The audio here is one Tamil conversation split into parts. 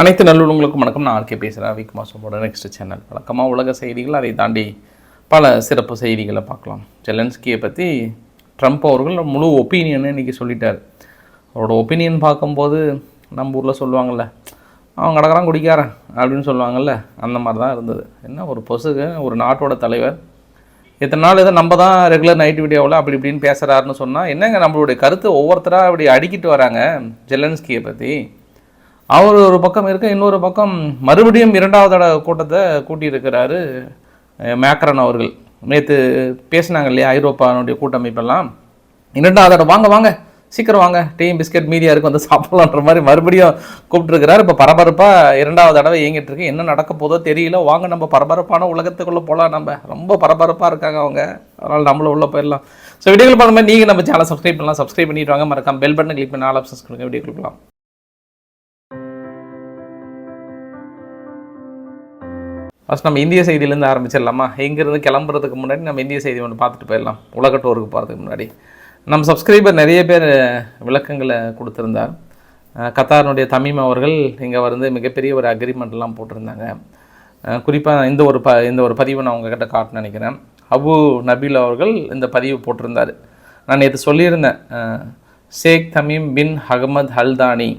அனைத்து நல்லுள்ளங்களுக்கும் வணக்கம். நான் ஆர்கே பேசுகிறேன் விக் மாசமோட நெக்ஸ்ட் சேனல் வழக்கமாக உலக செய்திகள் அதை தாண்டி பல சிறப்பு செய்திகளை பார்க்கலாம். ஜெலன்ஸ்கியை பற்றி ட்ரம்ப் அவர்கள் முழு ஒப்பீனியனை இன்றைக்கி சொல்லிட்டார். அவரோட ஒப்பீனியன் பார்க்கும்போது நம்ம ஊரில் சொல்லுவாங்கள்ல அவன் கடற்கறான் குடிக்காரன் அப்படின்னு சொல்லுவாங்கள்ல அந்த மாதிரி தான் இருந்தது. என்ன ஒரு பொசுக்கு ஒரு நாட்டோட தலைவர். இத்தனை நாள் இதை நம்ம தான் ரெகுலர் நைட் வீடியோவில் அப்படி இப்படின்னு பேசுகிறாருன்னு சொன்னால் என்னங்க நம்மளுடைய கருத்து ஒவ்வொருத்தராக அப்படி அடிக்கிட்டு வராங்க ஜெலன்ஸ்கியை பற்றி அவர் ஒரு பக்கம் இருக்க இன்னொரு பக்கம் மறுபடியும் இரண்டாவது தடவை கூட்டத்தை கூட்டியிருக்கிறாரு மேக்ரன் அவர்கள். நேற்று பேசினாங்க இல்லையா ஐரோப்பானுடைய கூட்டமைப்பெல்லாம். இரண்டாவது தடவை வாங்க வாங்க சீக்கிரம் வாங்க டீ பிஸ்கட் மீடியா இருக்கு வந்து சாப்பிடலான்ற மாதிரி மறுபடியும் கூப்பிட்டுருக்கிறாரு. இப்போ பரபரப்பாக இரண்டாவது தடவை இயங்கிட்டு இருக்கு. என்ன நடக்க போதோ தெரியல. வாங்க நம்ம பரபரப்பான உலகத்துக்குள்ளே போகலாம் நம்ம. ரொம்ப பரபரப்பாக இருக்காங்க அவங்க. அதனால் நம்மளும் உள்ளே போயிடலாம். ஸோ வீடியோக்கள் பண்ண மாதிரி நீங்கள் நம்ம சேனல் சப்ஸ்கிரைப் பண்ணலாம். சப்ஸ்கிரைப் பண்ணிட்டு வாங்க. மறக்காம பெல் பட்டன் கிளிக் பண்ணி ஆல் ஆப்ஷன்ஸ் கொடுங்க. வீடியோ கொடுக்கலாம் ஃபஸ்ட் நம்ம இந்திய செய்தியிலேருந்து ஆரம்பிச்சிடலாமா? இங்கேருந்து கிளம்புறதுக்கு முன்னாடி நம்ம இந்திய செய்தி ஒன்று பார்த்துட்டு போயிடலாம். உலக டூருக்கு போகிறதுக்கு முன்னாடி. நம்ம சப்ஸ்கிரைபர் நிறைய பேர் விளக்கங்களை கொடுத்துருந்தார். கத்தாரனுடைய கத்தாரினுடைய அவர்கள் இங்கே வந்து மிகப்பெரிய ஒரு அக்ரிமெண்ட்லாம் போட்டிருந்தாங்க. குறிப்பாக இந்த ஒரு ப இந்த ஒரு பதிவை நான் உங்ககிட்ட காட்ட நினைக்கிறேன். அபு நபீல் அவர்கள் இந்த பதிவு போட்டிருந்தார். நான் நேற்று சொல்லியிருந்தேன் ஷேக் தமீம் பின் அகமது ஹல்தானி.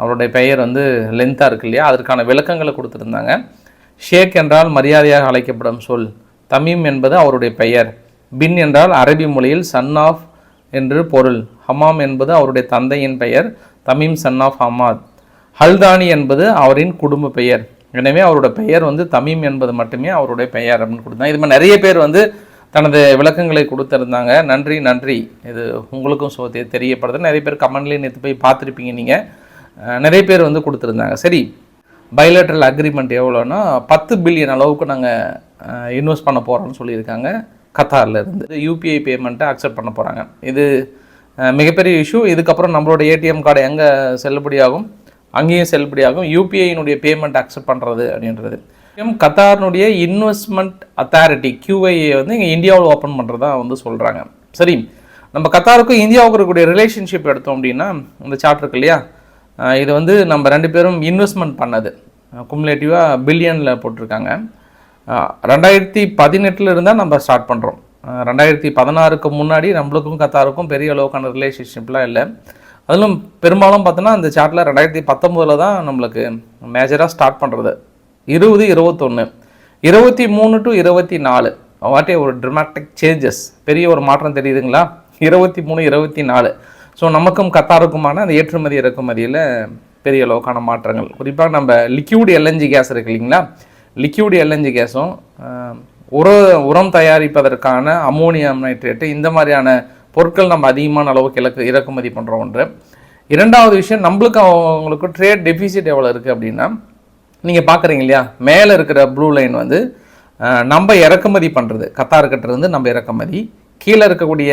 அவருடைய பெயர் வந்து லென்த்தாக இருக்கு இல்லையா? அதற்கான விளக்கங்களை கொடுத்துருந்தாங்க. ஷேக் என்றால் மரியாதையாக அழைக்கப்படும் சொல். தமீம் என்பது அவருடைய பெயர். பின் என்றால் அரபி மொழியில் சன் ஆஃப் என்று பொருள். ஹமாம் என்பது அவருடைய தந்தையின் பெயர். Tamim son of Hamad. Al Thani என்பது அவரின் குடும்ப பெயர். எனவே அவருடைய பெயர் வந்து தமீம் என்பது மட்டுமே அவருடைய பெயர் அப்படின்னு கொடுத்தாங்க இது மாதிரி நிறைய பேர் வந்து தனது விளக்கங்களை கொடுத்துருந்தாங்க. நன்றி நன்றி. இது உங்களுக்கும் சோ தெரியப்படுது. நிறைய பேர் கமெண்ட்லேயே நேற்று போய் பார்த்துருப்பீங்க நீங்கள் நிறைய பேர் வந்து கொடுத்துருந்தாங்க. சரி. பைலேட்ரல் அக்ரிமெண்ட் எவ்வளோன்னா பத்து பில்லியன் அளவுக்கு நாங்கள் இன்வெஸ்ட் பண்ண போகிறோம்னு சொல்லியிருக்காங்க கத்தாரில் இருந்து. யூபிஐ பேமெண்ட்டை அக்செப்ட் பண்ண போகிறாங்க இது மிகப்பெரிய இஷ்யூ இதுக்கப்புறம் நம்மளோட ஏடிஎம் கார்டு எங்கே செல்லுபடியாகும் அங்கேயும் செல்லுபடியாகும் யூபிஐனுடைய பேமெண்ட் அக்செப்ட் பண்ணுறது அப்படின்றது. கத்தாரினுடைய இன்வெஸ்ட்மெண்ட் அத்தாரிட்டி கியூஐஏ வந்து இங்கே இந்தியாவில் ஓப்பன் பண்ணுறதா வந்து சொல்கிறாங்க சரி நம்ம கத்தாருக்கும் இந்தியாவுக்கு இருக்கக்கூடிய ரிலேஷன்ஷிப் எடுத்தோம் அப்படின்னா இந்த சார்ட் இருக்கு இல்லையா? இது வந்து நம்ம ரெண்டு பேரும் இன்வெஸ்ட்மெண்ட் பண்ணது. குமுலேட்டிவாக பில்லியனில் போட்டிருக்காங்க. ரெண்டாயிரத்தி பதினெட்டில் இருந்தால் நம்ம ஸ்டார்ட் பண்ணுறோம் ரெண்டாயிரத்தி பதினாறுக்கு முன்னாடி நம்மளுக்கும் கத்தாருக்கும் பெரிய அளவுக்கான ரிலேஷன்ஷிப்லாம் இல்லை. அதிலும் பெரும்பாலும் பார்த்தோன்னா அந்த சார்ட்டில் ரெண்டாயிரத்தி பத்தொம்போதில் தான் நம்மளுக்கு மேஜராக ஸ்டார்ட் பண்ணுறது இருபது இருபத்தொன்று இருபத்தி மூணு டு இருபத்தி நாலு. வாட்டே ஒரு ட்ரமாட்டிக் சேஞ்சஸ் பெரிய ஒரு மாற்றம் தெரியுதுங்களா? இருபத்தி மூணு இருபத்தி நாலு. ஸோ நமக்கும் கத்தாருக்குமான அந்த ஏற்றுமதி இறக்குமதியில் பெரிய அளவுக்கான மாற்றங்கள். குறிப்பாக நம்ம லிக்யூடு எல்என்ஜி கேஸ் இருக்கு இல்லைங்களா? லிக்யூட் எல்என்ஜி கேஸும் உர உரம் தயாரிப்பதற்கான அமோனியம் நைட்ரேட்டு இந்த மாதிரியான பொருட்கள் நம்ம அதிகமான அளவுக்கு இலக்கு இறக்குமதி பண்ணுறோம் ஒன்று. இரண்டாவது விஷயம் நம்மளுக்கு அவங்களுக்கு ட்ரேட் டெபிசிட் எவ்வளோ இருக்குது அப்படின்னா நீங்கள் பார்க்குறீங்க இல்லையா? மேலே இருக்கிற ப்ளூ லைன் வந்து நம்ம இறக்குமதி பண்ணுறது கத்தார்கிட்ட இருந்து நம்ம இறக்குமதி கீழே இருக்கக்கூடிய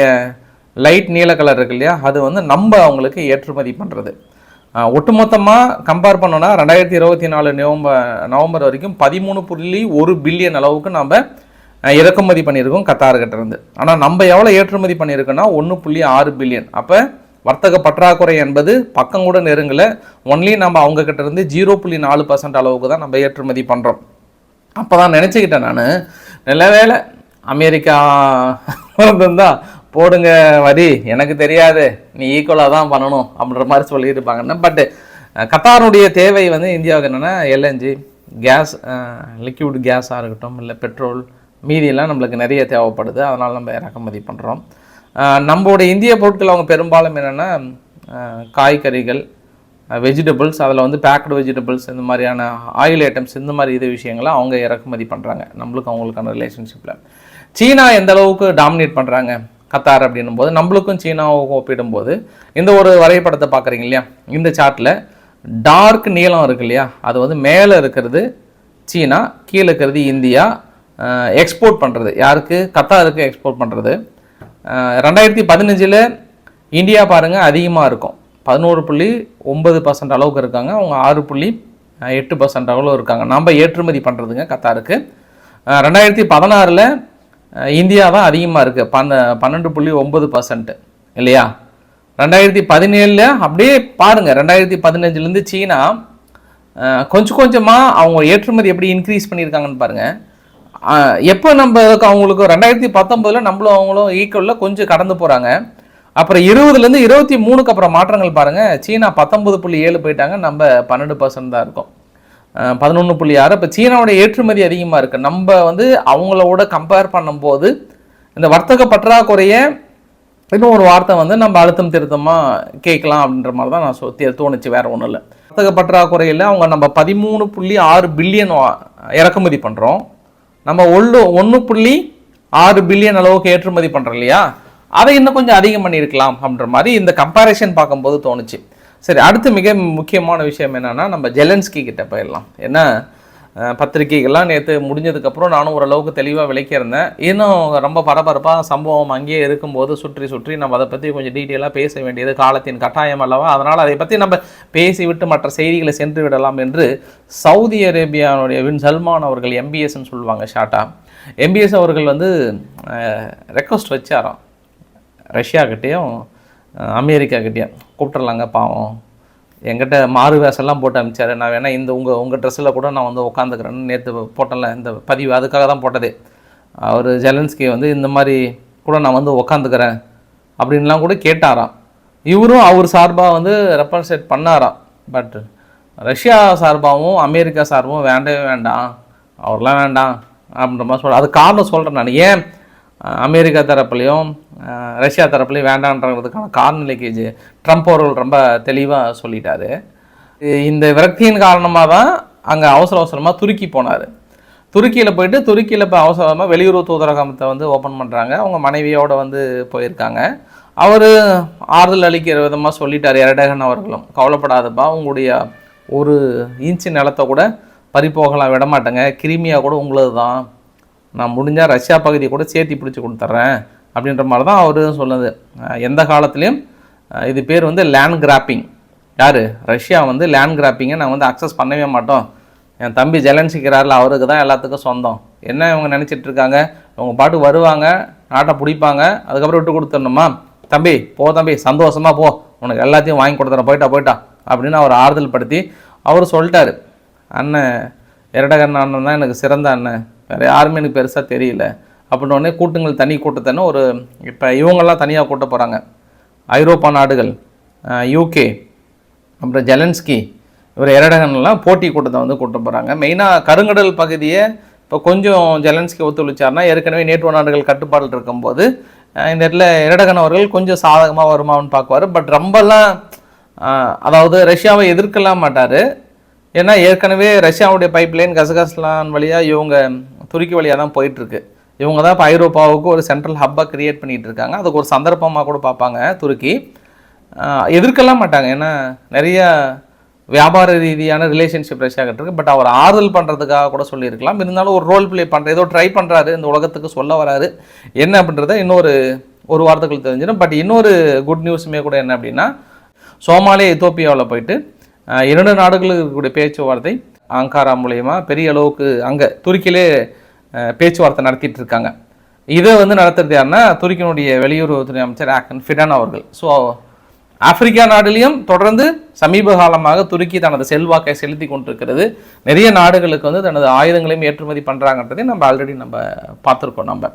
லைட் நீல கலர் இருக்கு இல்லையா? அது வந்து நம்ம அவங்களுக்கு ஏற்றுமதி பண்ணுறது ஒட்டுமொத்தமாக கம்பேர் பண்ணோன்னா ரெண்டாயிரத்தி இருபத்தி நாலு நவம்பர் நவம்பர் வரைக்கும் பதிமூணு புள்ளி ஒரு பில்லியன் அளவுக்கு நம்ம இறக்குமதி பண்ணியிருக்கோம் கத்தார்கிட்டேருந்து ஆனால் நம்ம எவ்வளோ ஏற்றுமதி பண்ணியிருக்கோன்னா ஒன்று புள்ளி ஆறு பில்லியன். அப்போ வர்த்தக பற்றாக்குறை என்பது பக்கம் கூட நெருங்கலை. ஒன்லி நம்ம அவங்கக்கிட்டேருந்து இருந்து ஜீரோ புள்ளி நாலு பர்சன்ட் அளவுக்கு தான் நம்ம ஏற்றுமதி பண்ணுறோம் அப்போ தான் நினச்சிக்கிட்டேன் நான். நல்ல வேலை அமெரிக்கா இருந்தா போடுங்க வரி எனக்கு தெரியாது. நீ ஈக்குவலாக தான் பண்ணணும் அப்படின்ற மாதிரி சொல்லிட்டு இருப்பாங்கன்னா பட்டு கத்தாருடைய தேவை வந்து இந்தியாவுக்கு என்னென்னா எல்என்ஜி கேஸ் லிக்விட் கேஸாக இருக்கட்டும் இல்லை பெட்ரோல் மீதியெல்லாம் நம்மளுக்கு நிறைய தேவைப்படுது. அதனால் நம்ம இறக்குமதி பண்ணுறோம் நம்மளுடைய இந்திய பொருட்கள் அவங்க பெரும்பாலும் என்னென்னா காய்கறிகள் வெஜிடபிள்ஸ் அதில் வந்து பேக்டு வெஜிடபிள்ஸ் இந்த மாதிரியான ஆயில் ஐட்டம்ஸ் இந்த மாதிரி இது விஷயங்களை அவங்க இறக்குமதி பண்ணுறாங்க நம்மளுக்கு அவங்களுக்கான ரிலேஷன்ஷிப்பில் சீனா எந்த அளவுக்கு டாமினேட் பண்ணுறாங்க கத்தார் அப்படின்னும் போது நம்மளுக்கும் சீனாவுக்கும் ஒப்பிடும்போது இந்த ஒரு வரைபடத்தை பார்க்குறீங்க இல்லையா? இந்த சார்ட்டில் டார்க் நீளம் இருக்கு இல்லையா? அது வந்து மேலே இருக்கிறது சீனா கீழே இருக்கிறது இந்தியா எக்ஸ்போர்ட் பண்ணுறது யாருக்கு? கத்தாருக்கு எக்ஸ்போர்ட் பண்ணுறது ரெண்டாயிரத்தி பதினஞ்சில் இந்தியா பாருங்கள் அதிகமாக இருக்கும். பதினோரு புள்ளி ஒம்பது பர்சன்ட் அளவுக்கு இருக்காங்க. அவங்க ஆறு புள்ளி எட்டு பர்சன்ட் அளவு இருக்காங்க. நம்ம ஏற்றுமதி பண்ணுறதுங்க கத்தாருக்கு. ரெண்டாயிரத்தி பதினாறில் இந்தியா தான் அதிகமாக இருக்குது பன்ன பன்னெண்டு புள்ளி ஒம்பது பர்சன்ட்டு இல்லையா? ரெண்டாயிரத்தி பதினேழில் அப்படியே பாருங்கள் ரெண்டாயிரத்தி பதினஞ்சுலேருந்து சீனா கொஞ்சம் கொஞ்சமாக அவங்க ஏற்றுமதி எப்படி இன்க்ரீஸ் பண்ணியிருக்காங்கன்னு பாருங்கள் எப்போ நம்ம அவங்களுக்கு ரெண்டாயிரத்தி பத்தொம்போதில் நம்மளும் அவங்களும் ஈக்குவலில் கொஞ்சம் கடந்து போகிறாங்க அப்புறம் இருபதுலேருந்து இருபத்தி மூணுக்கு அப்புறம் மாற்றங்கள் பாருங்கள் சீனா பத்தொன்பது புள்ளி ஏழு போயிட்டாங்க நம்ம பன்னெண்டு பர்சன்ட் தான் இருக்கோம். பதினொன்று புள்ளி ஆறு. இப்போ சீனாவோட ஏற்றுமதி அதிகமாக இருக்குது நம்ம வந்து அவங்களோட கம்பேர் பண்ணும்போது இந்த வர்த்தக பற்றாக்குறைய இன்னும் ஒரு வார்த்தை வந்து நம்ம அழுத்தம் திருத்தமாக கேட்கலாம் அப்படின்ற மாதிரி தான் நான் சொ தோணுச்சு. வேறு ஒன்றும் இல்லை. வர்த்தக பற்றாக்குறையில் அவங்க நம்ம பதிமூணு புள்ளி ஆறு பில்லியன் இறக்குமதி பண்ணுறோம் நம்ம ஒன்று ஒன்று புள்ளி ஆறு பில்லியன் அளவுக்கு ஏற்றுமதி பண்ணுறோம் இல்லையா? அதை இன்னும் கொஞ்சம் அதிகம் பண்ணியிருக்கலாம் அப்படின்ற மாதிரி இந்த கம்பேரிஷன் பார்க்கும்போது தோணுச்சு. சரி அடுத்து மிக முக்கியமான விஷயம் என்னென்னா நம்ம ஜெலன்ஸ்கி கிட்ட போயிடலாம். ஏன்னா பத்திரிகைகள்லாம் நேற்று முடிஞ்சதுக்கப்புறம் நானும் ஓரளவுக்கு தெளிவாக விளக்கியிருந்தேன் இன்னும் ரொம்ப பரபரப்பாக சம்பவம் அங்கேயே இருக்கும்போது சுற்றி சுற்றி நம்ம அதை பற்றி கொஞ்சம் டீட்டெயிலாக பேச வேண்டியது காலத்தின் கட்டாயம் அல்லவா? அதனால் அதை பற்றி நம்ம பேசிவிட்டு மற்ற செய்திகளை சென்று விடலாம் என்று சவுதி அரேபியாவுடைய வின் சல்மான் அவர்கள் எம்பிஎஸ்ன்னு சொல்லுவாங்க ஷார்ட்டாக எம்பிஎஸ் அவர்கள் வந்து ரெக்வஸ்ட் வச்சாராம். ரஷ்யாக்கிட்டேயும் அமெரிக்காக்கிட்டேயும் கூப்பிட்றலாங்க பாவம். என்கிட்ட மாறு வேஷம்லாம் போட்டு அனுப்பிச்சாரு நான் வேணால் இந்த உங்கள் உங்கள் ட்ரெஸ்ஸில் கூட நான் வந்து உட்காந்துக்கிறேன்னு நேற்று போட்டேன்ல இந்த பதிவு. அதுக்காக தான் போட்டதே. அவர் ஜெலன்ஸ்கி வந்து இந்த மாதிரி கூட நான் வந்து உக்காந்துக்கிறேன் அப்படின்லாம் கூட கேட்டாராம். இவரும் அவர் சார்பாக வந்து ரெப்பன்சேட் பண்ணாராம். பட் ரஷ்யா சார்பாகவும் அமெரிக்கா சார்பாகவும் வேண்டவே வேண்டாம். அவர்லாம் வேண்டாம் அப்படின்ற மாதிரி சொல்கிறேன் அது காரணம் சொல்கிறேன் நான். ஏன்? அமெரிக்கா தரப்புலையும் ரஷ்யா தரப்புலையும் வேண்டான்றதுக்கான காரண ட்ரம்ப் அவர்கள் ரொம்ப தெளிவாக சொல்லிட்டாரு. இந்த விரக்தியின் காரணமாக தான் அங்கே அவசர அவசரமாக துருக்கி போனார். துருக்கியில் போயிட்டு துருக்கியில் இப்போ அவசரமாக வெளியுறவு தூதரகத்தை வந்து ஓப்பன் பண்ணுறாங்க அவங்க மனைவியோடு வந்து போயிருக்காங்க. அவர் ஆறுதல் அளிக்கிற விதமாக சொல்லிட்டார் எரடகன் அவர்களும். கவலைப்படாதப்பா உங்களுடைய ஒரு இன்ச்சு நிலத்தை கூட பறிப்போகலாம் விட மாட்டேங்க கூட உங்களது தான் நான் முடிஞ்சால் ரஷ்யா பகுதியை கூட சேர்த்தி பிடிச்சி கொடுத்துட்றேன் அப்படின்ற மாதிரி தான் அவர் சொன்னது. எந்த காலத்துலேயும் இது பேர் வந்து லேண்ட் கிராப்பிங். யார்? ரஷ்யா வந்து லேண்ட் கிராப்பிங்கை நான் வந்து அக்சஸ் பண்ணவே மாட்டோம். என் தம்பி ஜெலன்சிக்கிறாரில் அவருக்கு தான் எல்லாத்துக்கும் சொந்தம். என்ன இவங்க நினச்சிட்டு இருக்காங்க? இவங்க பாட்டு வருவாங்க நாட்டை பிடிப்பாங்க அதுக்கப்புறம் விட்டு கொடுத்துடணுமா? தம்பி போ தம்பி சந்தோஷமாக போ. உனக்கு எல்லாத்தையும் வாங்கி கொடுத்துறேன். போயிட்டா போயிட்டா. அப்படின்னு அவர் ஆறுதல் படுத்தி அவர் சொல்லிட்டாரு. அண்ணன் இரடகன் அண்ணன் தான் எனக்கு சிறந்த அண்ணன். வேறு யாருமே எனக்கு பெருசாக தெரியல. அப்படின்ன உடனே கூட்டங்கள் தனி கூட்டத்தைன்னு ஒரு இப்போ இவங்கெல்லாம் தனியாக கூட்ட போகிறாங்க ஐரோப்பா நாடுகள் யூகே அப்புறம் ஜெலன்ஸ்கி இவர் எரடகன்லாம் போட்டி கூட்டத்தை வந்து கூட்ட போகிறாங்க மெயினாக கருங்கடல் பகுதியை இப்போ கொஞ்சம் ஜெலன்ஸ்கி ஒத்துழைச்சார்னா ஏற்கனவே நேட்டோ நாடுகள் கட்டுப்பாடில் இருக்கும்போது இந்த இடத்துல எரடகன் அவர்கள் கொஞ்சம் சாதகமாக வருமான்னு பார்க்குவார். பட் ரொம்பலாம் அதாவது ரஷ்யாவை எதிர்க்கலாம் மாட்டார். ஏன்னா ஏற்கனவே ரஷ்யாவுடைய பைப்லைன் கசகஸ்லான் வழியாக இவங்க துருக்கி வழியாக தான் போயிட்டுருக்கு. இவங்க தான் இப்போ ஐரோப்பாவுக்கு ஒரு சென்ட்ரல் ஹப்பாக கிரியேட் பண்ணிகிட்டு இருக்காங்க. அதுக்கு ஒரு சந்தர்ப்பமாக கூட பார்ப்பாங்க துருக்கி. எதிர்க்கலாம் மாட்டாங்க. ஏன்னா நிறைய வியாபார ரீதியான ரிலேஷன்ஷிப் ரஷ்யா கிட்ட இருக்கு. பட் அவர் ஆறுதல் பண்ணுறதுக்காக கூட சொல்லியிருக்கலாம். இருந்தாலும் ஒரு ரோல் ப்ளே பண்ணுற ஏதோ ட்ரை பண்ணுறாரு இந்த உலகத்துக்கு சொல்ல வராரு. என்ன அப்படின்றத இன்னொரு ஒரு வாரத்துக்குள் தெரிஞ்சிடும். பட் இன்னொரு குட் நியூஸுமே கூட என்ன அப்படின்னா சோமாலியா எத்தோப்பியாவில் போயிட்டு இரண்டு நாடுகளுக்கு இருக்கக்கூடிய பேச்சுவார்த்தை அங்காரா மூலயமா பெரிய அளவுக்கு அங்கே துருக்கியிலே பேச்சுவார்த்தை நடத்திட்டு இருக்காங்க. இதை வந்து நடத்துறது யாருன்னா துருக்கியினுடைய வெளியுறவுத்துறை அமைச்சர் ஆக்கன் ஃபிடான் அவர்கள். ஸோ ஆப்பிரிக்கா நாடுலையும் தொடர்ந்து சமீப காலமாக துருக்கி தனது செல்வாக்கை செலுத்தி கொண்டிருக்கிறது. நிறைய நாடுகளுக்கு வந்து தனது ஆயுதங்களையும் ஏற்றுமதி பண்ணுறாங்கன்றதை நம்ம ஆல்ரெடி நம்ம பார்த்துருக்கோம் நம்ம.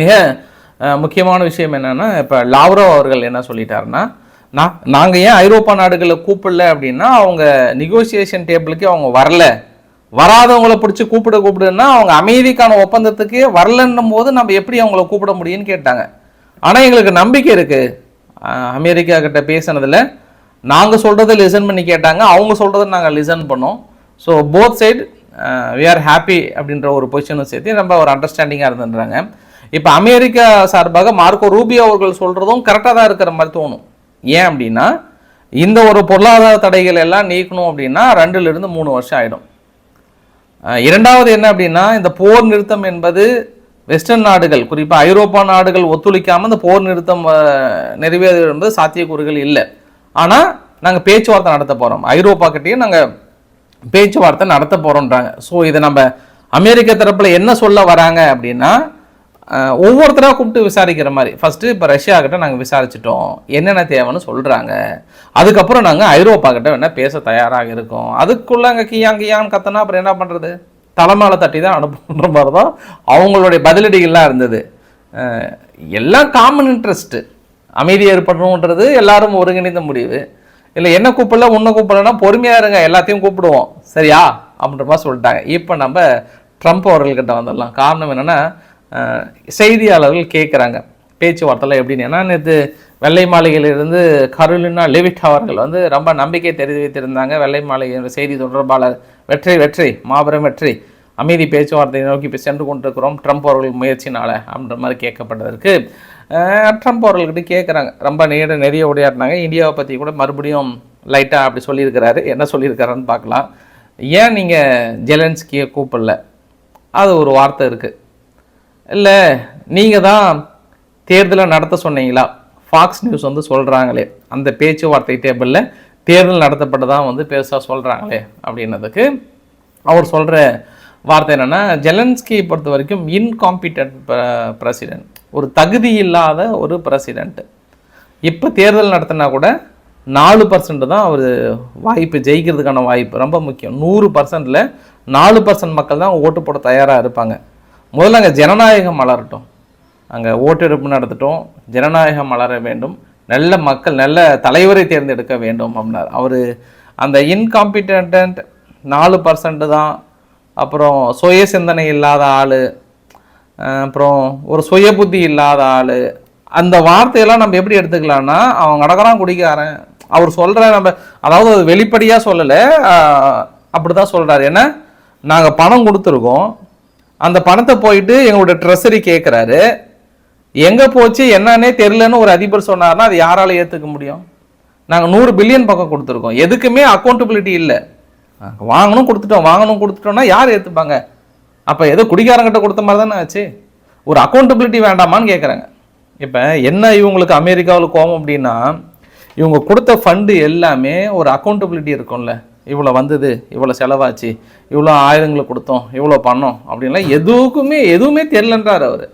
மிக முக்கியமான விஷயம் என்னென்னா இப்போ லாவ்ரோ அவர்கள் என்ன சொல்லிட்டாருன்னா நான் நாங்கள் ஏன் ஐரோப்பா நாடுகளை கூப்பிடல அப்படின்னா அவங்க நெகோசியேஷன் டேபிளுக்கு அவங்க வரல. வராதவங்கள பிடிச்சி கூப்பிட கூப்பிடுன்னா அவங்க அமைதிக்கான ஒப்பந்தத்துக்கு வரலன்னும் போது நம்ம எப்படி அவங்கள கூப்பிட முடியும்னு கேட்டாங்க. ஆனால் எங்களுக்கு நம்பிக்கை இருக்குது அமெரிக்கா கிட்ட பேசினதுல நாங்கள் சொல்கிறத லிசன் பண்ணி கேட்டாங்க. அவங்க சொல்கிறத நாங்கள் லிசன் பண்ணோம். So both side we are happy அப்படின்ற ஒரு பொசிஷனும் சேர்த்து நம்ம ஒரு அண்டர்ஸ்டாண்டிங்காக இருந்துன்றாங்க. இப்போ அமெரிக்கா சார்பாக மார்க்கோ ரூபியோ அவர்கள் சொல்கிறதும் கரெக்டாக தான் இருக்கிற மாதிரி தோணும். ஏன் அப்படின்னா இந்த ஒரு பொருளாதார தடைகள் எல்லாம் நீக்கணும் அப்படின்னா ரெண்டுலேருந்து மூணு வருஷம் ஆகிடும் இரண்டாவது என்ன அப்படின்னா இந்த போர் நிறுத்தம் என்பது வெஸ்டர்ன் நாடுகள் குறிப்பாக ஐரோப்பா நாடுகள் ஒத்துழைக்காமல் இந்த போர் நிறுத்தம் அஹ், என்பது சாத்தியக்கூறுகள் இல்லை. ஆனால் நாங்கள் பேச்சுவார்த்தை நடத்த போகிறோம் ஐரோப்பா கிட்டேயும் நாங்கள் பேச்சுவார்த்தை நடத்த போகிறோன்றாங்க ஸோ இதை நம்ம அமெரிக்க தரப்பில் என்ன சொல்ல வராங்க அப்படின்னா ஒவ்வொருத்தராக கூப்பிட்டு விசாரிக்கிற மாதிரி. ஃபஸ்ட்டு இப்போ ரஷ்யா கிட்ட நாங்கள் விசாரிச்சிட்டோம். என்னென்ன தேவைன்னு சொல்கிறாங்க அதுக்கப்புறம் நாங்கள் ஐரோப்பா கிட்ட வேணால் பேச தயாராக இருக்கோம். அதுக்குள்ளே அங்கே கியாங் கியான்னு கத்தனா அப்புறம் என்ன பண்ணுறது தலைமையில தட்டி தான் அனுப்புன்ற மாதிரி தான் அவங்களுடைய பதிலடிகள்லாம் இருந்தது. எல்லாம் காமன் இன்ட்ரெஸ்ட்டு அமைதி ஏற்படணுன்றது எல்லாரும் ஒருங்கிணைந்த முடிவு. இல்லை என்ன கூப்பிடல உன்னை கூப்பிடலன்னா பொறுமையாக இருங்க எல்லாத்தையும் கூப்பிடுவோம். சரியா? அப்படின்ற மாதிரி சொல்லிட்டாங்க. இப்போ நம்ம ட்ரம்ப் அவர்கள்கிட்ட வந்துடலாம். காரணம் என்னென்னா செய்தியாளர்கள் கேட்குறாங்க பேச்சுவார்த்தைலாம் எப்படின்னு. ஏன்னா நேற்று வெள்ளை மாளிகையிலிருந்து கருலினா லெவிட் அவர்கள் வந்து ரொம்ப நம்பிக்கை தெரிவித்திருந்தாங்க. வெள்ளை மாளிகை செய்தி தொடர்பாளர் வெற்றி வெற்றி மாபெரும் வெற்றி அமைதி பேச்சுவார்த்தையை நோக்கி இப்போ சென்று கொண்டிருக்கிறோம். ட்ரம்ப் அவர்கள் முயற்சினால அப்படின்ற மாதிரி கேட்கப்பட்டதற்கு. ட்ரம்ப் அவர்கள்கிட்ட கேட்குறாங்க ரொம்ப நீட நிறைய உடையாடினாங்க இந்தியாவை பற்றி கூட மறுபடியும் லைட்டாக அப்படி சொல்லியிருக்கிறாரு. என்ன சொல்லியிருக்காருன்னு பார்க்கலாம். ஏன் நீங்கள் ஜெலன்ஸ்கியை கூப்பிடல? அது ஒரு வார்த்தை இருக்குது இல்லை நீங்கள் தான் தேர்தலை நடத்த சொன்னீங்களா? ஃபாக்ஸ் நியூஸ் வந்து சொல்கிறாங்களே அந்த பேச்சுவார்த்தை டேபிளில் தேர்தல் நடத்தப்பட்டதான் வந்து பெருசாக சொல்கிறாங்களே அப்படின்னதுக்கு அவர் சொல்கிற வார்த்தை என்னென்னா ஜெலன்ஸ்கி பொறுத்த வரைக்கும் இன்காம்பிட்டன்ட் பிரசிடென்ட் ஒரு தகுதி இல்லாத ஒரு பிரசிடென்ட்டு இப்போ தேர்தல் நடத்தினா கூட நாலு பர்சன்ட் தான் அவர் வாய்ப்பு ஜெயிக்கிறதுக்கான வாய்ப்பு ரொம்ப முக்கியம். நூறு பர்சன்டில் நாலு பர்சன்ட் மக்கள் தான் ஓட்டு போட தயாராக இருப்பாங்க. முதல்ல அங்கே ஜனநாயகம் மலரட்டும். அங்கே ஓட்டெடுப்பு நடத்தட்டும். ஜனநாயகம் மலர வேண்டும். நல்ல மக்கள் நல்ல தலைவரை தேர்ந்தெடுக்க வேண்டும் அப்படின்னார். அவர் அந்த இன்காம்பிட்டன்ட் நாலு பர்சன்ட் தான். அப்புறம் சுய சிந்தனை இல்லாத ஆள். அப்புறம் ஒரு சுய புத்தி இல்லாத ஆள். அந்த வார்த்தையெல்லாம் நம்ம எப்படி எடுத்துக்கலாம்னா அவன் கடகரான் குடிக்காரன். அவர் சொல்கிற நம்ம அதாவது அது வெளிப்படையாக சொல்லலை. அப்படி தான் சொல்கிறாரு ஏன்னா நாங்கள் பணம் கொடுத்துருக்கோம். அந்த பணத்தை போயிட்டு எங்களோட ட்ரெஸரி கேட்குறாரு எங்கே போச்சு என்னன்னே தெரிலன்னு ஒரு அதிபர் சொன்னார்னா அது யாரால ஏற்றுக்க முடியும்? நாங்கள் நூறு பில்லியன் பக்கம் கொடுத்துருக்கோம். எதுக்குமே அக்கௌண்டபிலிட்டி இல்லை. வாங்கணும் கொடுத்துட்டோம் வாங்கணும் கொடுத்துட்டோம்னா யார் ஏற்றுப்பாங்க அப்போ ஏதோ குடிகாரங்கிட்ட கொடுத்த மாதிரி தானே ஆச்சு. ஒரு அக்கௌண்டபிலிட்டி வேண்டாமான்னு கேட்குறாங்க இப்போ என்ன இவங்களுக்கு அமெரிக்காவில் கோவம் அப்படின்னா இவங்க கொடுத்த ஃபண்டு எல்லாமே ஒரு அக்கௌண்டபிலிட்டி இருக்கும்ல. இவ்வளோ வந்தது இவ்வளோ செலவாச்சு இவ்வளோ ஆயுதங்களை கொடுத்தோம் இவ்வளோ பண்ணோம் அப்படின்லாம் எதுக்குமே எதுவுமே தெரிலன்றார் அவர்.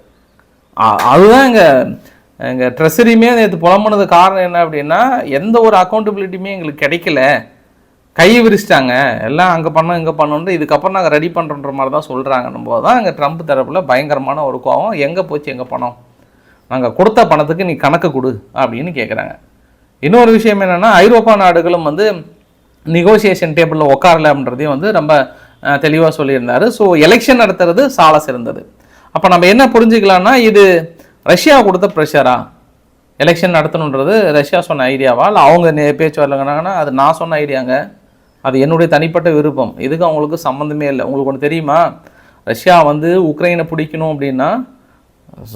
அதுதான் எங்கள் எங்கள் ட்ரெஸரியுமே நேற்று புலம்புனது காரணம் என்ன அப்படின்னா எந்த ஒரு அக்கௌண்டபிலிட்டியுமே எங்களுக்கு கிடைக்கல. கை விரிச்சிட்டாங்க. எல்லாம் அங்கே பண்ணோம் இங்கே பண்ணோன்ட்டு இதுக்கப்புறம் நாங்கள் ரெடி பண்ணுறோன்ற மாதிரி தான் சொல்கிறாங்கன்னும் போது தான் அங்கே ட்ரம்ப் தரப்பில் பயங்கரமான ஒரு கோவம். எங்கே போச்சு எங்கே பணம் நாங்கள் கொடுத்த பணத்துக்கு நீ கணக்கு கொடு அப்படின்னு கேட்குறாங்க இன்னொரு விஷயம் என்னென்னா ஐரோப்பா நாடுகளும் வந்து நெகோசியேஷன் டேபிளில் உட்காரல அப்படின்றதையும் வந்து ரொம்ப தெளிவாக சொல்லியிருந்தார். ஸோ எலெக்ஷன் நடத்துறது சால சிறந்தது. அப்போ நம்ம என்ன புரிஞ்சுக்கலாம்னா இது ரஷ்யா கொடுத்த ப்ரெஷரா எலெக்ஷன் நடத்தணுன்றது ரஷ்யா சொன்ன ஐடியாவா இல்லை அவங்க நே- பேச்சு வரலங்கன்னா அது நான் சொன்ன ஐடியாங்க அது என்னுடைய தனிப்பட்ட விருப்பம். இதுக்கு அவங்களுக்கு சம்மந்தமே இல்லை. உங்களுக்கு ஒன்று தெரியுமா? ரஷ்யா வந்து உக்ரைனை பிடிக்கணும் அப்படின்னா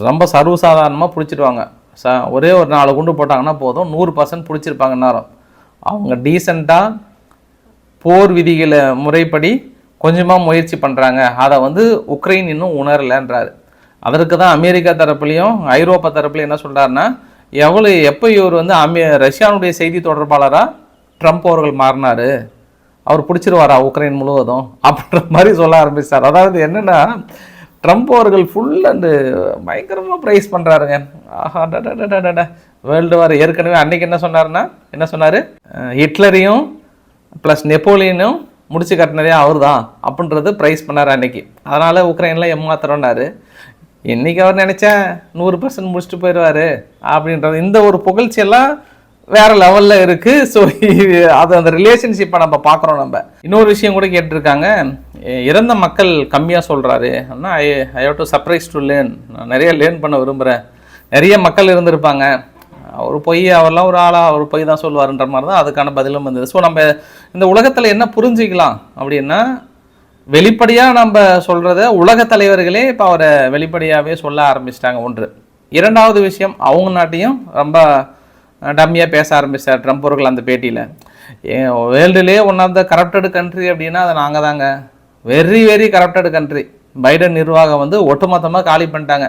ரொம்ப சர்வசாதாரணமாக பிடிச்சிடுவாங்க ச ஒரே ஒரு நாலு குண்டு போட்டாங்கன்னா போதும். நூறு பர்சன்ட் பிடிச்சிருப்பாங்க நேரம் அவங்க டீசெண்டாக போர் விதிகளை முறைப்படி கொஞ்சமாக முயற்சி பண்ணுறாங்க அதை வந்து உக்ரைன் இன்னும் உணரலைன்றார். அதற்கு தான் அமெரிக்கா தரப்புலையும் ஐரோப்பா தரப்புலையும் என்ன சொல்கிறாருன்னா எவ்வளோ எப்போ இவர் வந்து அமெ ரஷ்யானுடைய செய்தி தொடர்பாளராக ட்ரம்ப் அவர்கள் மாறினார். அவர் பிடிச்சிருவாரா உக்ரைன் முழுவதும்? அப்படின்ற மாதிரி சொல்ல ஆரம்பிச்சார். அதாவது என்னென்னா ட்ரம்ப் அவர்கள் ஃபுல் அண்டு பயங்கரமாக ப்ரைஸ் பண்ணுறாருங்க ஆஹா வேர்ல்டு வார் ஏற்கனவே அன்றைக்கி என்ன சொன்னாருன்னா என்ன சொன்னார்? ஹிட்லரையும் ப்ளஸ் நெப்போலியனும் முடிச்சு கட்டினதே அவர் தான் அப்படின்றது ப்ரைஸ் பண்ணார் அன்னைக்கு. அதனால் உக்ரைனில் ஏமாத்துறோன்னாரு. இன்றைக்கி அவர் நினச்சா நூறு பர்சன்ட் முடிச்சுட்டு போயிடுவார் அப்படின்றது. இந்த ஒரு புகழ்ச்சியெல்லாம் வேறு லெவலில் இருக்குது ஸோ அது அந்த ரிலேஷன்ஷிப்பை நம்ம பார்க்குறோம் நம்ம. இன்னொரு விஷயம் கூட கேட்டிருக்காங்க. இறந்த மக்கள் கம்மியாக சொல்கிறாரு ஆனால் I I have to surprise to learn நான் நிறைய லேர்ன் பண்ண விரும்புகிறேன் நிறைய மக்கள் இருந்திருப்பாங்க. அவர் பொய் அவர்லாம் ஒரு ஆளாக அவர் பொய் தான் சொல்லுவாருன்ற மாதிரி தான் அதுக்கான பதிலும் வந்தது. ஸோ நம்ம இந்த உலகத்தில் என்ன புரிஞ்சுக்கலாம் அப்படின்னா வெளிப்படையாக நம்ம சொல்கிறத உலக தலைவர்களே இப்போ அவரை வெளிப்படையாகவே சொல்ல ஆரம்பிச்சிட்டாங்க. ஒன்று. இரண்டாவது விஷயம் அவங்க நாட்டையும் ரொம்ப டம்மியாக பேச ஆரம்பிச்சார் ட்ரம்ப் அவர்கள் அந்த பேட்டியில். வேர்ல்டுலேயே one of the corrupted country அப்படின்னா அது நாங்கள் தாங்க very very corrupted country Biden நிர்வாகம் வந்து ஒட்டுமொத்தமாக காலி பண்ணிட்டாங்க.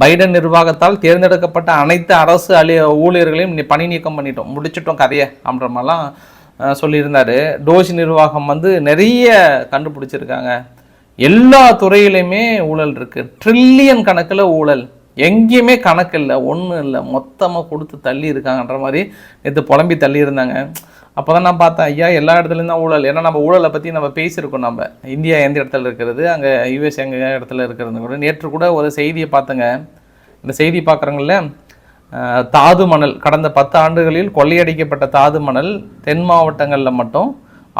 பைடன் நிர்வாகத்தால் தேர்ந்தெடுக்கப்பட்ட அனைத்து அரசு அலி ஊழியர்களையும் பணி நீக்கம் பண்ணிட்டோம். முடிச்சிட்டோம் கதையை அப்படின்ற மாதிரிலாம் சொல்லியிருந்தார். டோஜ் நிர்வாகம் வந்து நிறைய கண்டுபிடிச்சிருக்காங்க. எல்லா துறையிலையுமே ஊழல் இருக்குது ட்ரில்லியன் கணக்கில் ஊழல். எங்கேயுமே கணக்கு இல்லை ஒன்றும் இல்லை. மொத்தமாக கொடுத்து தள்ளி இருக்காங்கன்ற மாதிரி நேற்று புலம்பி தள்ளி இருந்தாங்க. அப்போ தான் நான் பார்த்தேன் ஐயா எல்லா இடத்துலையும் தான் ஊழல். ஏன்னா நம்ம ஊழலை பற்றி நம்ம பேசியிருக்கோம் நம்ம இந்தியா எந்த இடத்துல இருக்கிறது அங்கே யூஎஸ் எங்க இடத்துல இருக்கிறது கூட. நேற்று கூட ஒரு செய்தியை பார்த்தேங்க. இந்த செய்தி பார்க்குறவங்கள தாது மணல் கடந்த பத்து ஆண்டுகளில் கொள்ளையடிக்கப்பட்ட தாது மணல் தென் மாவட்டங்களில் மட்டும்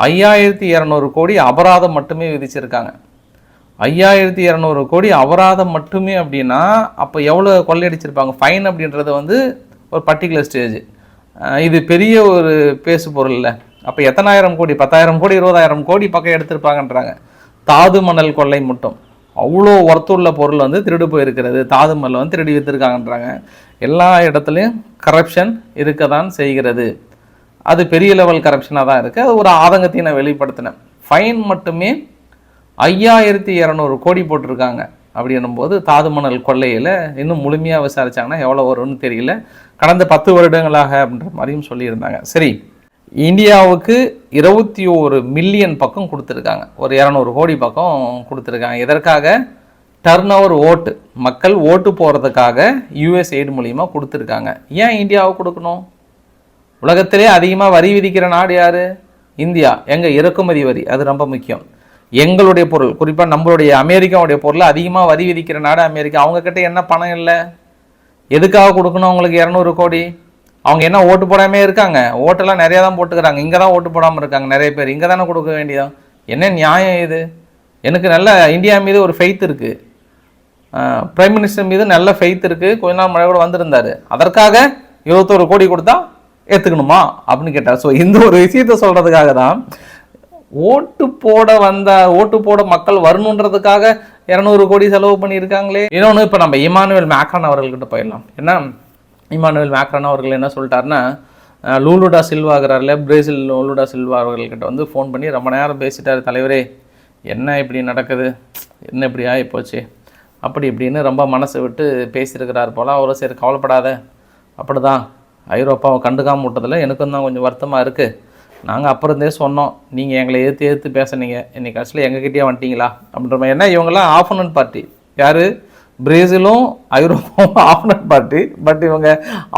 ஐயாயிரத்தி இரநூறு கோடி அபராதம் மட்டுமே விதிச்சிருக்காங்க. ஐயாயிரத்தி இரநூறு கோடி அபராதம் மட்டுமே அப்படின்னா அப்போ எவ்வளோ கொள்ளையடிச்சிருப்பாங்க? ஃபைன் அப்படின்றது வந்து ஒரு பர்டிகுலர் ஸ்டேஜ் இது பெரிய ஒரு பேசு பொருள் இல்லை. அப்போ எத்தனாயிரம் கோடி பத்தாயிரம் கோடி இருபதாயிரம் கோடி பக்கம் எடுத்திருப்பாங்கன்றாங்க. தாது மணல் கொள்ளை மட்டும். அவ்வளோ ஒர்த்துள்ள பொருள் வந்து திருடு போயிருக்கிறது. தாது மணல் வந்து திருடி விற்றுருக்காங்கன்றாங்க எல்லா இடத்துலையும் கரப்ஷன் இருக்க தான் செய்கிறது. அது பெரிய லெவல் கரப்ஷனாக தான் இருக்குது அது ஒரு ஆதங்கத்தையும் நான் வெளிப்படுத்தினேன். ஃபைன் மட்டுமே ஐயாயிரத்தி இரநூறு கோடி போட்டிருக்காங்க. அப்படின்னும் போது தாது மணல் கொள்ளையில் இன்னும் முழுமையாக விசாரித்தாங்கன்னா எவ்வளோ வரும்னு தெரியல. கடந்த பத்து வருடங்களாக அப்படின்ற மாதிரியும் சொல்லியிருந்தாங்க. சரி இந்தியாவுக்கு இருபத்தி ஒரு மில்லியன் பக்கம் கொடுத்துருக்காங்க. ஒரு இரநூறு கோடி பக்கம் கொடுத்துருக்காங்க. எதற்காக டர்ன் ஓவர் ஓட்டு மக்கள் ஓட்டு போகிறதுக்காக யூஎஸ் எய்டு மூலிமா கொடுத்துருக்காங்க. ஏன் இந்தியாவை கொடுக்கணும்? உலகத்திலே அதிகமாக வரி விதிக்கிற நாடு யார்? இந்தியா. எங்கள் இறக்குமதி வரி அது ரொம்ப முக்கியம். எங்களுடைய பொருள் குறிப்பாக நம்மளுடைய அமெரிக்காவுடைய பொருளை அதிகமாக வரி விதிக்கிற நாடு அமெரிக்கா. அவங்கக்கிட்ட என்ன பணம் இல்லை? எதுக்காக கொடுக்கணும் அவங்களுக்கு இரநூறு கோடி? அவங்க என்ன ஓட்டு போடாமே இருக்காங்க? ஓட்டெல்லாம் நிறையா தான் போட்டுக்கிறாங்க. இங்கே தான் ஓட்டு போடாமல் இருக்காங்க நிறைய பேர். இங்கே தானே கொடுக்க வேண்டியதான் என்ன நியாயம் இது? எனக்கு நல்ல இந்தியா மீது ஒரு ஃபெய்த் இருக்குது பிரைம் மினிஸ்டர் மீது நல்ல ஃபெய்த் இருக்குது கொஞ்ச நாள் மழை கூட வந்திருந்தார். அதற்காக இருபத்தோரு கோடி கொடுத்தா ஏற்றுக்கணுமா அப்படின்னு கேட்டார். ஸோ இந்த ஒரு விஷயத்த சொல்கிறதுக்காக தான் ஓட்டு போட வந்த ஓட்டு போட மக்கள் வரணுன்றதுக்காக இரநூறு கோடி செலவு பண்ணியிருக்காங்களே. இன்னொன்று இப்போ நம்ம இமானுவேல் மேக்ரான் அவர்கள்கிட்ட போயிடலாம். ஏன்னா இமானுவேல் மேக்ரான் அவர்கள் என்ன சொல்லிட்டாருன்னா லூலுடா சில்வாகிறார்ல பிரேசில் லூலுடா சில்வா அவர்கள்கிட்ட வந்து ஃபோன் பண்ணி ரொம்ப நேரம் பேசிட்டார் தலைவரே என்ன இப்படி நடக்குது? என்ன இப்படி ஆகிப்போச்சு போச்சு அப்படி இப்படின்னு ரொம்ப மனசை விட்டு பேசியிருக்கிறார் போல். அவரும் சரி கவலைப்படாத. அப்படிதான். ஐரோப்பாவை கண்டுக்காம விட்டதில் எனக்கும் தான் கொஞ்சம் வருத்தமாக இருக்குது நாங்கள் அப்புறம் இருந்தே சொன்னோம் நீங்கள் எங்களை எதிர்த்து எதிர்த்து பேசுனீங்க. இன்னைக்கு கடைசியில் எங்ககிட்டயே வந்துட்டீங்களா? அப்படின்ற மாதிரி. ஏன்னா இவங்கெல்லாம் ஆஃபனன் பார்ட்டி யார்? பிரேசிலும் ஐரோப்பாவும் ஆஃபனன்ட் பார்ட்டி பட் இவங்க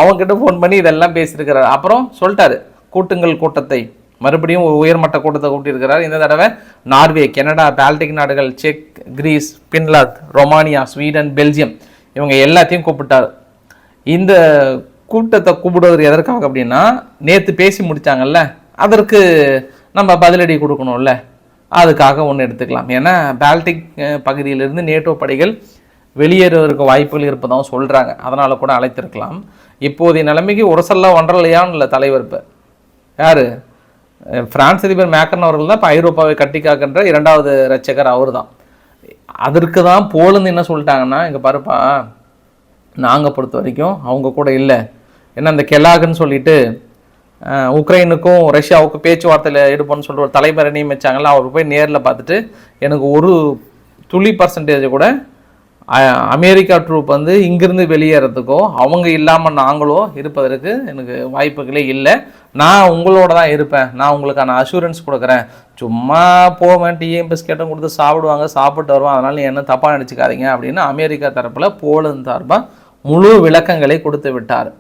அவங்ககிட்ட ஃபோன் பண்ணி இதெல்லாம் பேசியிருக்கிறார். அப்புறம் சொல்லிட்டாரு கூட்டுங்கள் கூட்டத்தை. மறுபடியும் உயர்மட்ட கூட்டத்தை கூட்டியிருக்கிறார். இந்த தடவை நார்வே கனடா பால்டிக் நாடுகள் check Greece Finland Romania Sweden Belgium. இவங்க எல்லாத்தையும் கூப்பிட்டார். இந்த கூட்டத்தை கூப்பிடுவது எதற்காக அப்படின்னா நேற்று பேசி முடித்தாங்கல்ல அதற்கு நம்ம பதிலடி கொடுக்கணும்ல. அதுக்காக ஒன்று எடுத்துக்கலாம். ஏன்னா பால்டிக் பகுதியிலிருந்து நேட்டோ படைகள் வெளியேறுவதற்கு வாய்ப்புகள் இருப்பதாகவும் சொல்கிறாங்க அதனால் கூட அழைத்திருக்கலாம். இப்போதைய நிலைமைக்கு உரசல்லா ஒன்றலையான்னு இல்லை தலைவர் இப்போ. யார்? பிரான்ஸ் அதிபர் மேக்கன் அவர்கள் தான் இப்போ ஐரோப்பாவை கட்டி காக்கின்ற இரண்டாவது ரட்சகர் அவர் தான் அதற்கு தான் போலந்து என்ன சொல்லிட்டாங்கன்னா இங்கே பாருப்பா நாங்கள் பொறுத்த வரைக்கும் அவங்க கூட இல்லை. ஏன்னா அந்த கெலாகுன்னு சொல்லிட்டு உக்ரைனுக்கும் ரஷ்யாவுக்கும் பேச்சுவார்த்தையில் எடுப்போம்னு சொல்லிட்டு ஒரு தலைவரை நியமிச்சாங்கல்ல அவர் போய் நேரில் பார்த்துட்டு எனக்கு ஒரு துளி பர்சன்டேஜ் கூட அமெரிக்கா ட்ரூப் வந்து இங்கிருந்து வெளியேறதுக்கோ அவங்க இல்லாமல் நாங்களோ இருப்பதற்கு எனக்கு வாய்ப்புகளே இல்லை. நான் உங்களோட தான் இருப்பேன். நான் உங்களுக்கான அஷூரன்ஸ் கொடுக்குறேன். சும்மா போவேன் டீயும் பிஸ்கெட்டும் கொடுத்து சாப்பிடுவாங்க சாப்பிட்டு வருவான் அதனால் நீ என்ன தப்பாக நினச்சிக்காதீங்க அப்படின்னு அமெரிக்கா தரப்பில் போலந்து சார்பாக முழு விளக்கங்களை கொடுத்து விட்டார்.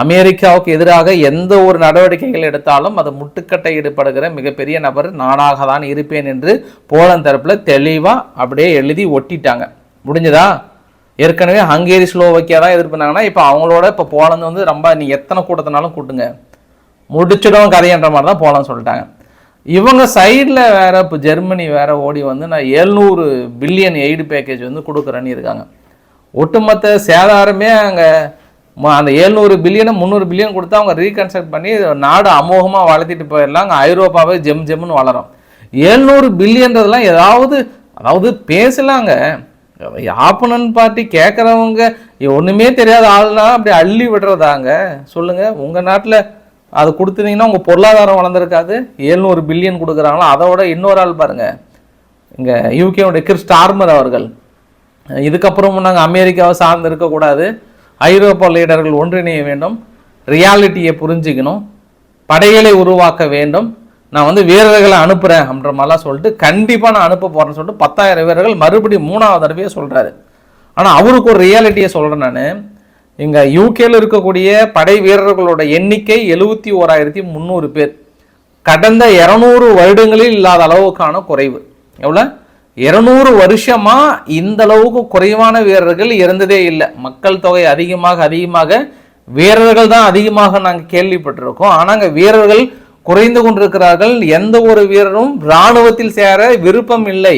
அமெரிக்காவுக்கு எதிராக எந்த ஒரு நடவடிக்கைகள் எடுத்தாலும் அது முட்டுக்கட்டை ஈடுபடுகிற மிகப்பெரிய நபர் நானாக தான் இருப்பேன் என்று போலந்து தரப்பில் தெளிவாக அப்படியே எழுதி ஒட்டிட்டாங்க. முடிஞ்சதா? ஏற்கனவே ஹங்கேரி ஸ்லோவக்கியா தான் எதிர்ப்புனாங்கன்னா இப்போ அவங்களோட இப்போ போலந்து வந்து ரொம்ப நீ எத்தனை கூட்டத்தினாலும் கூட்டுங்க. முடிச்சிடும் கதைன்ற மாதிரி தான் போலந்து சொல்லிட்டாங்க. இவங்க சைடில் வேற இப்போ ஜெர்மனி வேற ஓடி வந்து நான் எழுநூறு பில்லியன் எய்டு பேக்கேஜ் வந்து கொடுக்குறேன்னு இருக்காங்க. ஒட்டுமொத்த சேதாரமே அங்கே அந்த ஏழ்நூறு பில்லியனை முந்நூறு பில்லியன் கொடுத்தா அவங்க ரீகன்ஸ்ட்ரக்ட் பண்ணி நாடு அமோகமாக வளர்த்திட்டு போயிடலாம் அங்கே ஐரோப்பாவே ஜெம் ஜெம்னு வளரும். எழுநூறு பில்லியன்றதெல்லாம் ஏதாவது அதாவது பேசலாங்க. ஆப்பனன் பார்ட்டி கேட்குறவங்க ஒன்றுமே தெரியாத ஆள்னா அப்படி அள்ளி விடுறதாங்க. சொல்லுங்கள் உங்கள் நாட்டில் அது கொடுத்துருந்தீங்கன்னா உங்கள் பொருளாதாரம் வளர்ந்துருக்காது. எழுநூறு பில்லியன் கொடுக்குறாங்களோ? அதோட இன்னொரு ஆள் பாருங்கள் இங்கே யூகேவுடைய கிறிஸ்டார்மர் அவர்கள். இதுக்கப்புறமும் நாங்கள் அமெரிக்காவை சார்ந்து இருக்கக்கூடாது. ஐரோப்பா லீடர்கள் ஒன்றிணைய வேண்டும் ரியாலிட்டியை புரிஞ்சுக்கணும் படைகளை உருவாக்க வேண்டும். நான் வந்து வீரர்களை அனுப்புகிறேன் அப்படின்ற மாதிரிலாம் சொல்லிட்டு கண்டிப்பாக நான் அனுப்ப போகிறேன்னு சொல்லிட்டு பத்தாயிரம் வீரர்கள் மறுபடியும் மூணாவது தடவையே சொல்கிறாரு ஆனால் அவருக்கு ஒரு ரியாலிட்டியை சொல்கிறேன் நான். இங்கே யூகேல இருக்கக்கூடிய படை வீரர்களோட எண்ணிக்கை எழுபத்தி ஓராயிரத்தி முந்நூறு பேர். கடந்த இரநூறு வருடங்களில் இல்லாத அளவுக்கான குறைவு. எவ்வளோ இருநூறு வருஷமா இந்த அளவுக்கு குறைவான வீரர்கள் இருந்ததே இல்லை. மக்கள் தொகை அதிகமாக அதிகமாக வீரர்கள் தான் அதிகமாக நாங்கள் கேள்விப்பட்டிருக்கோம். ஆனால் அங்கே வீரர்கள் குறைந்து கொண்டிருக்கிறார்கள். எந்த ஒரு வீரரும் இராணுவத்தில் சேர விருப்பம் இல்லை.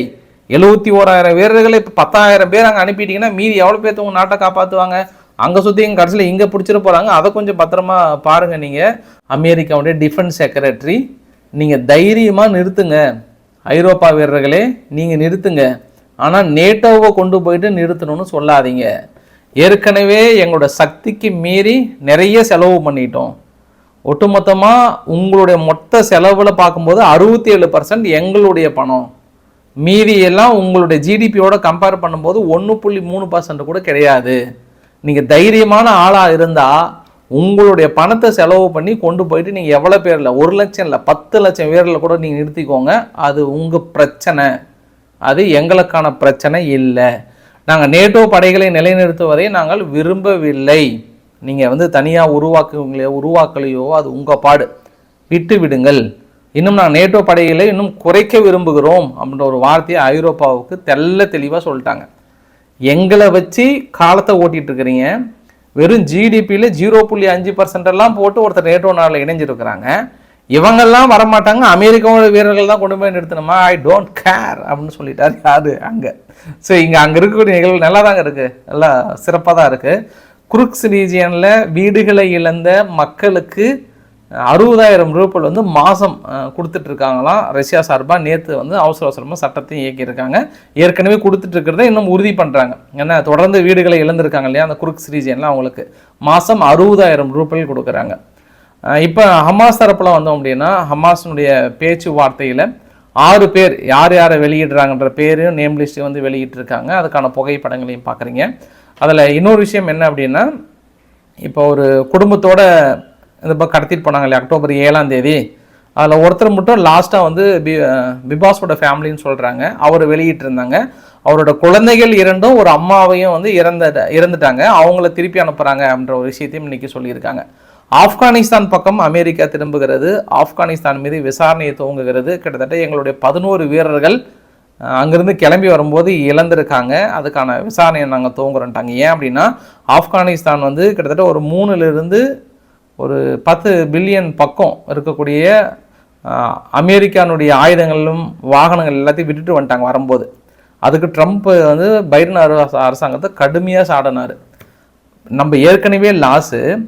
எழுபத்தி ஓராயிரம் வீரர்களை இப்போ பத்தாயிரம் பேர் அங்கே அனுப்பிட்டீங்கன்னா மீதி எவ்வளோ பேர்த்து உங்கள் நாட்டை காப்பாற்றுவாங்க அங்கே சுற்றி எங்கள் கடைசியில் இங்கே பிடிச்சிட போகிறாங்க அதை கொஞ்சம் பத்திரமா பாருங்கள் நீங்கள் அமெரிக்காவுடைய டிஃபென்ஸ் செக்ரட்டரி நீங்கள் தைரியமாக நிறுத்துங்க. ஐரோப்பா வீரர்களே நீங்கள் நிறுத்துங்க. ஆனால் நேட்டோவை கொண்டு போயிட்டு நிறுத்தணும்னு சொல்லாதீங்க. ஏற்கனவே எங்களோட சக்திக்கு மீறி நிறைய செலவு பண்ணிட்டோம். ஒட்டுமொத்தமாக உங்களுடைய மொத்த செலவில் பார்க்கும்போது அறுபத்தி ஏழு பர்சன்ட் எங்களுடைய பணம். மீதி எல்லாம் உங்களுடைய ஜிடிபியோட கம்பேர் பண்ணும்போது ஒன்று புள்ளி மூணு பர்சன்ட் கூட கிடையாது. நீங்கள் தைரியமான ஆளாக இருந்தால் உங்களுடைய பணத்தை செலவு பண்ணி கொண்டு போயிட்டு நீங்கள் எவ்வளோ பேரில்? ஒரு லட்சம் இல்லை பத்து லட்சம் பேரில் கூட நீங்கள் நிறுத்திக்கோங்க. அது உங்கள் பிரச்சனை. அது எங்களுக்கான பிரச்சனை இல்லை. நாங்கள் நேட்டோ படைகளை நிலைநிறுத்துவதை நாங்கள் விரும்பவில்லை. நீங்கள் வந்து தனியாக உருவாக்குவீங்களே உருவாக்கலையோ அது உங்கள் பாடு. விட்டு விடுங்கள். இன்னும் நாங்கள் நேட்டோ படைகளை இன்னும் குறைக்க விரும்புகிறோம் அப்படின்ற ஒரு வார்த்தையை ஐரோப்பாவுக்கு தெல்ல தெளிவாக சொல்லிட்டாங்க. எங்களை வச்சு காலத்தை ஓட்டிகிட்டு இருக்கிறீங்க. வெறும் ஜிடிபியில் ஜீரோ புள்ளி அஞ்சு பர்சன்ட் எல்லாம் போட்டு ஒருத்தர் நேட்டோ நாளில் இணைஞ்சிருக்கிறாங்க. இவங்கெல்லாம் வரமாட்டாங்க. அமெரிக்காவோட வீரர்கள் தான் கொண்டு போய் நிறுத்தணுமா? ஐ டோன்ட் கேர் அப்படின்னு சொல்லிட்டார் யாரு? அங்கே. ஸோ இங்கே அங்கே இருக்கக்கூடிய நிகழ்வு நல்லா தாங்க இருக்குது நல்லா சிறப்பாக தான் இருக்குது குருக்ஸ் ரீஜியனில் வீடுகளை இழந்த மக்களுக்கு அறுபதாயிரம் ரூபாய் வந்து மாதம் கொடுத்துட்ருக்காங்களாம். ரஷ்யா சார்பாக நேற்று வந்து அவசர அவசரமாக சட்டத்தையும் இயக்கியிருக்காங்க. ஏற்கனவே கொடுத்துட்ருக்கிறத இன்னும் உறுதி பண்ணுறாங்க ஏன்னா தொடர்ந்து வீடுகளை இழந்திருக்காங்க இல்லையா அந்த குருக்ஸ் ரீஜியனில் அவங்களுக்கு. மாதம் அறுபதாயிரம் ரூபாய் கொடுக்குறாங்க. இப்போ ஹமாஸ் தரப்பில் வந்தோம் அப்படின்னா ஹமாஸினுடைய பேச்சுவார்த்தையில் ஆறு பேர் யார் யாரை வெளியிடுறாங்கன்ற பேரையும் நேம் லிஸ்ட்டையும் வந்து வெளியிட்டிருக்காங்க. அதுக்கான புகைப்படங்களையும் பார்க்குறீங்க அதில் இன்னொரு விஷயம் என்ன அப்படின்னா இப்போ ஒரு குடும்பத்தோட இந்த பக்கம் கடத்திட்டு போனாங்க இல்லையா அக்டோபர் ஏழாம் தேதி. அதில் ஒருத்தர் மட்டும் லாஸ்ட்டாக வந்து பி பிபாஸோட ஃபேமிலின்னு சொல்கிறாங்க அவர் வெளியிட்டிருந்தாங்க. அவரோட குழந்தைகள் இரண்டும் ஒரு அம்மாவையும் வந்து இறந்த இறந்துட்டாங்க. அவங்கள திருப்பி அனுப்புகிறாங்க அப்படின்ற ஒரு விஷயத்தையும் இன்றைக்கி சொல்லியிருக்காங்க. ஆப்கானிஸ்தான் பக்கம் அமெரிக்கா திரும்புகிறது. ஆப்கானிஸ்தான் மீது விசாரணையை துவங்குகிறது. கிட்டத்தட்ட எங்களுடைய பதினோரு வீரர்கள் அங்கேருந்து கிளம்பி வரும்போது இழந்திருக்காங்க. அதுக்கான விசாரணையை நாங்கள் துவங்குறோன்ட்டாங்க ஏன் அப்படின்னா ஆப்கானிஸ்தான் வந்து கிட்டத்தட்ட ஒரு மூணுலேருந்து ஒரு பத்து பில்லியன் பக்கம் இருக்கக்கூடிய அமெரிக்கானுடைய ஆயுதங்களும் வாகனங்கள் எல்லாத்தையும் விட்டுட்டு வந்துட்டாங்க வரும்போது. அதுக்கு ட்ரம்ப் வந்து பைடன் அரச- அரசாங்கத்தை கடுமையாக சாடினார். நம்ம ஏற்கனவே லாஸு.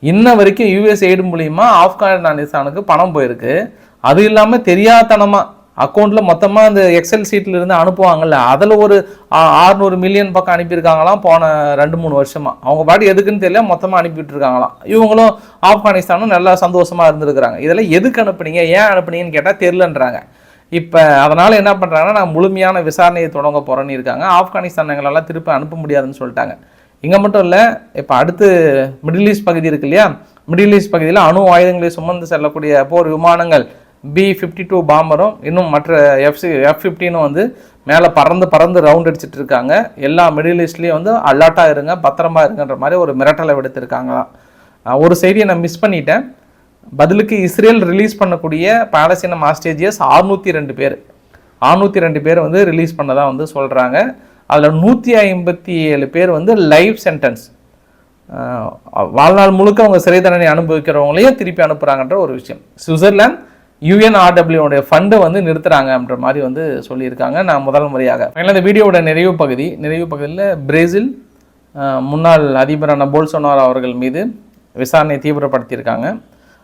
இன்ன வரைக்கும் யூஎஸ் எய்டு மூலிமா ஆப்கானிஸ்தானுக்கு பணம் போயிருக்கு. அது இல்லாமல் தெரியாதனமாக அக்கௌண்ட்டில் மொத்தமாக அந்த எக்ஸல் சீட்டில் இருந்து அனுப்புவாங்கல்ல அதில் ஒரு ஆறுநூறு மில்லியன் பக்கம் அனுப்பியிருக்காங்களாம் போன ரெண்டு மூணு வருஷமா. அவங்க பாட்டு எதுக்குன்னு தெரியல மொத்தமாக அனுப்பிட்டு இருக்காங்களாம் இவங்களும் ஆப்கானிஸ்தானும் நல்லா சந்தோஷமாக இருந்திருக்கிறாங்க. இதெல்லாம் எதுக்கு அனுப்புனீங்க? ஏன் அனுப்புனீங்கன்னு கேட்டால் தெரிலன்றாங்க இப்போ அதனால் என்ன பண்ணுறாங்கன்னா நான் முழுமையான விசாரணையை தொடங்க போகிறேன்னு இருக்காங்க. ஆப்கானிஸ்தான் எங்களெல்லாம் திருப்பி அனுப்ப முடியாதுன்னு சொல்லிட்டாங்க. இங்கே மட்டும் இல்லை இப்போ அடுத்து மிடில் ஈஸ்ட் பகுதி இருக்கு இல்லையா? மிடில் ஈஸ்ட் பகுதியில் அணு ஆயுதங்களை சுமந்து செல்லக்கூடிய போர் விமானங்கள் பி ஃபிஃப்டி டூ பாம்பரும் இன்னும் மற்ற எஃப்சி எஃப் ஃபிஃப்டினும் வந்து மேலே பறந்து பறந்து ரவுண்ட் அடிச்சிட்டு இருக்காங்க. எல்லா மிடில் ஈஸ்ட்லேயும் வந்து அலர்ட்டாக இருங்க பத்திரமா இருங்கன்ற மாதிரி ஒரு மிரட்டலை விடுத்திருக்காங்களாம். ஒரு செய்தியை நான் மிஸ் பண்ணிட்டேன். பதிலுக்கு இஸ்ரேல் ரிலீஸ் பண்ணக்கூடிய பாலஸ்தீன மாஸ்டேஜியஸ் 602 ரெண்டு பேர். அறுநூற்றி ரெண்டு பேர் வந்து ரிலீஸ் பண்ணதாக வந்து சொல்கிறாங்க அதில் நூற்றி ஐம்பத்தி ஏழு பேர் வந்து லைவ் சென்டென்ஸ் வாழ்நாள் முழுக்க அவங்க சிறை தண்டனை அனுபவிக்கிறவங்களையும் திருப்பி அனுப்புகிறாங்கன்ற ஒரு விஷயம். சுவிட்சர்லாந்து யுஎன்ஆர்டபிள்யூடைய ஃபண்டை வந்து நிறுத்துறாங்க அப்படின்ற மாதிரி வந்து சொல்லியிருக்காங்க. நான் முதல் முறையாக. Finally, இந்த வீடியோவோட நிறைவு பகுதி நிறைவு பகுதியில் பிரேசில் முன்னாள் அதிபரான போல்சோனாரோ அவர்கள் மீது விசாரணையை தீவிரப்படுத்தியிருக்காங்க.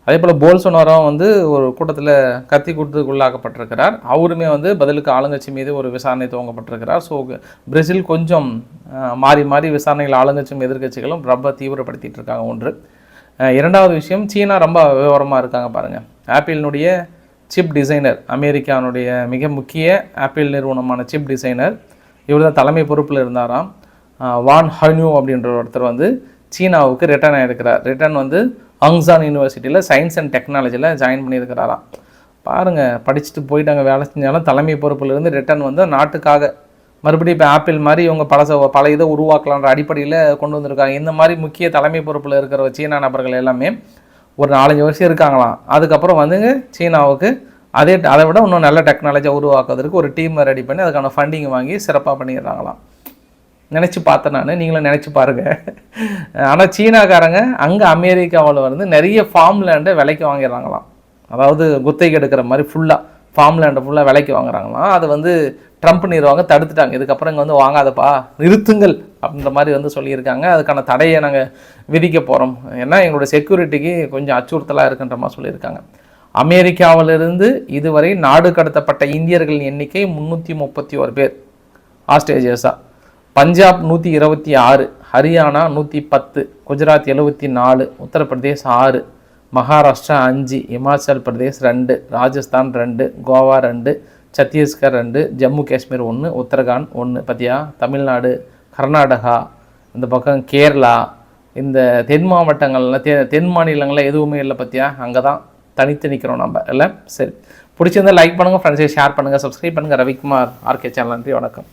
அதே போல் போல்சோனாரும் வந்து ஒரு கூட்டத்தில் கத்தி கொடுத்ததுக்குள்ளாக்கப்பட்டிருக்கிறார். அவருமே வந்து பதிலுக்கு ஆளுங்கட்சி மீது ஒரு விசாரணை துவங்கப்பட்டிருக்கிறார். ஸோ பிரேசில் கொஞ்சம் மாறி மாறி விசாரணைகள் ஆளுங்கட்சியும் எதிர்க்கட்சிகளும் ரொம்ப தீவிரப்படுத்திட்டு இருக்காங்க ஒன்று. இரண்டாவது விஷயம் சீனா ரொம்ப விவரமாக இருக்காங்க பாருங்கள் ஆப்பிளினுடைய சிப் டிசைனர் அமெரிக்கானுடைய மிக முக்கிய ஆப்பிள் நிறுவனமான சிப் டிசைனர். இவர் தான் தலைமை பொறுப்பில் இருந்தாராம். வான் ஹன்யூ அப்படின்ற ஒருத்தர் வந்து சீனாவுக்கு ரிட்டர்ன் ஆகிருக்கிறார் ரிட்டர்ன் வந்து அங்சான் யூனிவர்சிட்டியில் சயின்ஸ் அண்ட் டெக்னாலஜியில் ஜாயின் பண்ணியிருக்கிறாராம். பாருங்கள் படிச்சுட்டு போயிட்டு அங்கே வேலை செஞ்சாலும் தலைமை பொறுப்பிலிருந்து ரிட்டர்ன் வந்து நாட்டுக்காக. மறுபடியும் இப்போ ஆப்பிள் மாதிரி இவங்க பழச பல இதை உருவாக்கலான்ற அடிப்படையில் கொண்டு வந்திருக்காங்க. இந்த மாதிரி முக்கிய தலைமை பொறுப்பில் இருக்கிற சீனா நபர்கள் எல்லாமே ஒரு நாலஞ்சு வருஷம் இருக்காங்களாம். அதுக்கப்புறம் வந்துங்க சீனாவுக்கு அதே அதை விட இன்னும் நல்ல டெக்னாலஜியாக உருவாக்குறதுக்கு ஒரு டீமை ரெடி பண்ணி அதுக்கான ஃபண்டிங் வாங்கி சிறப்பாக பண்ணிடுறாங்களாம். நினச்சி பார்த்தேன் நான். நீங்களும் நினச்சி பாருங்கள் ஆனால் சீனாக்காரங்க அங்கே அமெரிக்காவில் வந்து நிறைய ஃபார்ம் லேண்டை விலைக்கு வாங்கிடுறாங்களாம். அதாவது குத்தைக்கு எடுக்கிற மாதிரி ஃபுல்லாக ஃபார்ம் லேண்டை ஃபுல்லாக விலைக்கு வாங்குறாங்களாம். அது வந்து ட்ரம்ப் நிர்வாகம் தடுத்துட்டாங்க. இதுக்கப்புறம் இங்கே வந்து வாங்காதப்பா நிறுத்துங்கள் அப்படின்ற மாதிரி வந்து சொல்லியிருக்காங்க. அதுக்கான தடையை நாங்கள் விதிக்க போகிறோம் ஏன்னா எங்களோட செக்யூரிட்டிக்கு கொஞ்சம் அச்சுறுத்தலாக இருக்குன்ற மாதிரி சொல்லியிருக்காங்க. அமெரிக்காவிலிருந்து இதுவரை நாடு கடத்தப்பட்ட இந்தியர்களின் எண்ணிக்கை முந்நூற்றி முப்பத்தி ஒரு பேர். ஆஸ்ட்ரேலியஸாக பஞ்சாப் நூற்றி இருபத்தி ஆறு ஹரியானா நூற்றி பத்து குஜராத் எழுபத்தி நாலு உத்தரப்பிரதேஷ் ஆறு. மகாராஷ்டிரா அஞ்சு இமாச்சல் பிரதேஷ் ரெண்டு ராஜஸ்தான் ரெண்டு கோவா ரெண்டு சத்தீஸ்கர் ரெண்டு ஜம்மு காஷ்மீர் ஒன்று உத்தரகாண்ட் ஒன்று பார்த்தியா தமிழ்நாடு கர்நாடகா இந்த பக்கம் கேரளா இந்த தென் மாவட்டங்கள்ல தெ தென் மாநிலங்களில் எதுவுமே இல்லை பார்த்தியா அங்கே தான் தனித்து நிற்கிறோம் நம்ம இல்லை? சரி. பிடிச்சிருந்தால் லைக் பண்ணுங்கள் ஃப்ரெண்ட்ஸை ஷேர் பண்ணுங்கள் சப்ஸ்கிரைப் பண்ணுங்கள் ரவிக்குமார் ஆர்கே சேனல் நன்றி வணக்கம்.